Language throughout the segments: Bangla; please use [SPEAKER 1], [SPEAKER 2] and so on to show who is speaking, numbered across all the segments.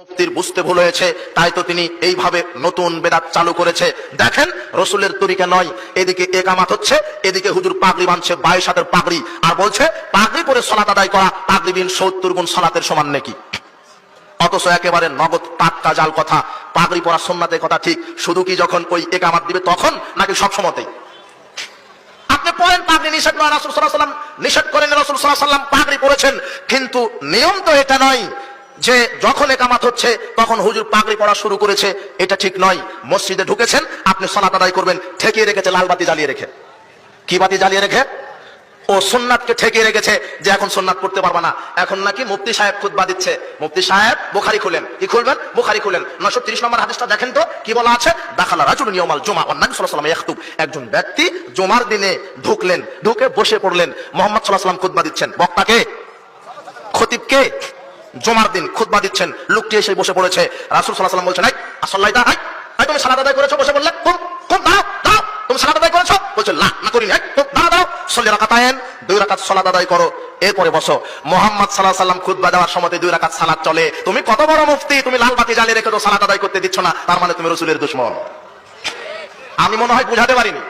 [SPEAKER 1] মুক্তির বুঝতে ভুল হয়েছে, তাই তো তিনি এইভাবে নতুন বেদাত চালু করেছে। দেখেন, রসুলের তরিকা নয়, এদিকে একামাত হচ্ছে, এদিকে হুজুর পাগড়ি বানছে বাইশ হাতের পাগড়ি। আর বলছে, পাগড়ি পরে সলাত আদায় করা, পাগড়ি বিন সত্তর গুণ সলাতের সমান নাকি? অথচ একেবারে নগদ টাটকা জাল কথা, পাগড়ি পরা সোননাথের কথা ঠিক, শুধু কি যখন ওই একামাত দিবে তখন, নাকি সব সময়তেই? আপনি নিষেধ করেন, রাসুল সাল্লাম পাগড়ি পড়েছেন কিন্তু নিয়ম তো এটা নয় যে যখন একামাত হচ্ছে, তখন হুজুর পাগড়ি পড়া শুরু করেছে। এটা ঠিক নয়। মসজিদে ঢুকেছেন, আপনি সলাত আদায় করবেন। ঠেকিয়ে রেখেছে, লাল বাতি জ্বালিয়ে রেখে। কি বাতি জ্বালিয়ে রেখে? ও সোননাথকে ঠেকিয়ে রেখেছে যে এখন সোননাথ পড়তে পারবা না। এখন নাকি মুফতি সাহেব খুতবা দিচ্ছে। মুফতি সাহেব, বুখারি খুলেন। কি খুলবেন? বুখারি খুলেন। নশো তিরিশ নম্বর হাদিসটা দেখেন তো, কি বলা আছে? দাখালা রাজুল নিয়মাল জমা অন্যান্য সাল্লাহ সাল্লাম ইয়াখতুব। একজন ব্যক্তি জমার দিনে ঢুকলেন, ঢুকে বসে পড়লেন। মোহাম্মদ সাল্লাহ সাল্লাম খুতবা দিচ্ছেন। বক্তাকে খতিবকে জমার দিন খুতবা দিচ্ছেন লোকটি এসে বসে পড়েছে। রাসুল সাল্লাহ বলছেন আসল্লাই দা, তুমি সালাদ করেছ? বসে বললে তুমি করেছ? বলছে না দুই সালাদ আদায় করো এরপরে মোহাম্মদ সাল্লাহ সাল্লাম দুই সালাদ চলে। তুমি কত বড় মুফতি তুমি লাল বাতি রেখে তো সালাদ আদায় করতে দিচ্ছ না তার মানে তুমি রসুলের আমি মনে হয় বুঝাতে পারিনি।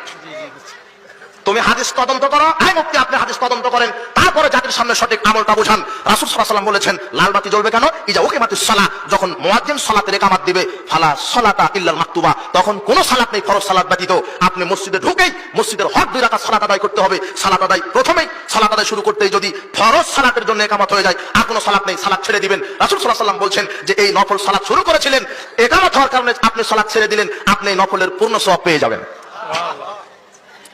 [SPEAKER 1] তুমি হাদিস তদন্ত করো হ্যাঁ মুক্তি আপনি হাদিস তদন্ত করেন। তারপরে জাতির সামনে সঠিক আমলটা বুঝান। রাসুল সাল্লাম বলেছেন, লাল বাতি জ্বলবে কেন? ইজা ওকে মাতি সালা যখন মুয়াজ্জিন সালাতের একামাত দিবে, ফালা সালাতা ইল্লাল মাকতুবা, তখন কোন সালাত নেই, ফরজ সালাত ব্যতীত। আপনি মসজিদে ঢুকেই মসজিদের হক দুই রাকাত সালাত আদায় করতে হবে। সালাত আদায় প্রথমেই সালাত আদায় শুরু করতেই যদি ফরজ সালাতের জন্য একামত হয়ে যায়, আর কোনো সালাত নেই, সালাত ছেড়ে দিবেন। রাসুল সাল্লাহ সাল্লাম বলছেন যে, এই নফল সালাত শুরু করেছিলেন, একামত হওয়ার কারণে আপনি সালাত ছেড়ে দিলেন, আপনি নফলের পূর্ণ সব পেয়ে যাবেন।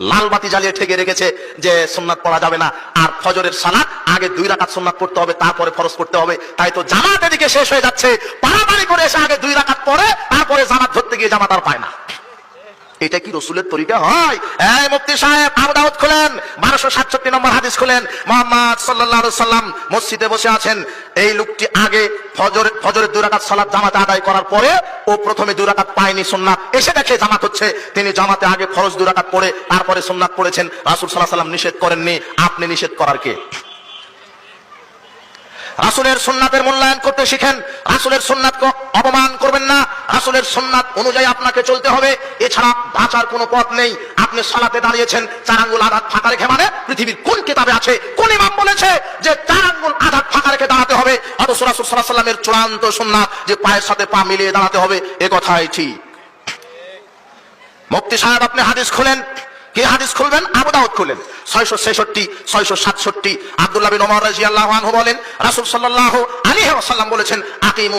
[SPEAKER 1] লাল বাতি জ্বালিয়ে ঠেকে রেখেছে যে সোমনাথ পড়া যাবে না। আর ফজরের সালাত, আগে দুই রাকাত সোমনাথ পড়তে হবে, তারপরে ফরজ করতে হবে। তাই তো জামাত এদিকে শেষ হয়ে যাচ্ছে। পাড়াপাড়ি করে এসে আগে দুই রাকাত পড়ে, তারপরে জামাত ধরতে গিয়ে জামাত আর পায় না। এটা কি রসুলের তরিকা? হয়। এই মুফতি সাহেব, আবু দাউদ খুলেন, বারোশো সাতষট্টি নম্বর হাদিস খুলেন। মোহাম্মদ সাল্লাল্লাহু সাল্লাম মসজিদে বসে আছেন। এই লোকটি আগে ফজর, ফজরের দুই রাকাত সালাত জামাতে আদায় করার পরে ও প্রথমে দুরাকাত পায়নি সুন্নাত। এসে দেখে জামাত হচ্ছে, তিনি জামাতে আগে ফরজ দুরাকাত পড়ে, তারপরে সুন্নাত পড়েছেন। রাসূল সাল্লাল্লাহু সাল্লাম নিষেধ করেননি। আপনি নিষেধ করার কে? রাসুলের সুন্নাতের মূল্যায়ন করতে শিখেন। রাসুলের সুন্নাতকে অপমান করবেন না। রাসুলের সুন্নাত অনুযায়ী আপনাকে চলতে হবে। এছাড়া বাঁচার কোনো পথ নেই। আপনি সালাতে দাঁড়িয়েছেন চার আঙ্গুল আঘাত ফাঁকা রেখে মানে পৃথিবীর কোন কিতাবে আছে, কোন ইমাম বলেছে যে চার আঙ্গুল আঘাত ফাঁকা রেখে দাঁড়াতে হবে? অথচ রাসুল সাল্লাহ সাল্লামের চূড়ান্ত সুন্নাত যে পায়ের সাথে পা মিলিয়ে দাঁড়াতে হবে, এ কথাই ঠিক। মুফতি সাহেব, আপনি হাদিস খুলেন। কি হাদিস খুলবেন? আবু দাউদ খুলেন ছয়শো ছেষট্টি, ছয়শো সাতষট্টি। আব্দুল্লাহ বিন ওমর রাজিয়াল্লাহু আনহু বলেন, রাসূল সাল্লাল্লাহু আলাইহি ওয়াসাল্লাম বলেছেন আকিমু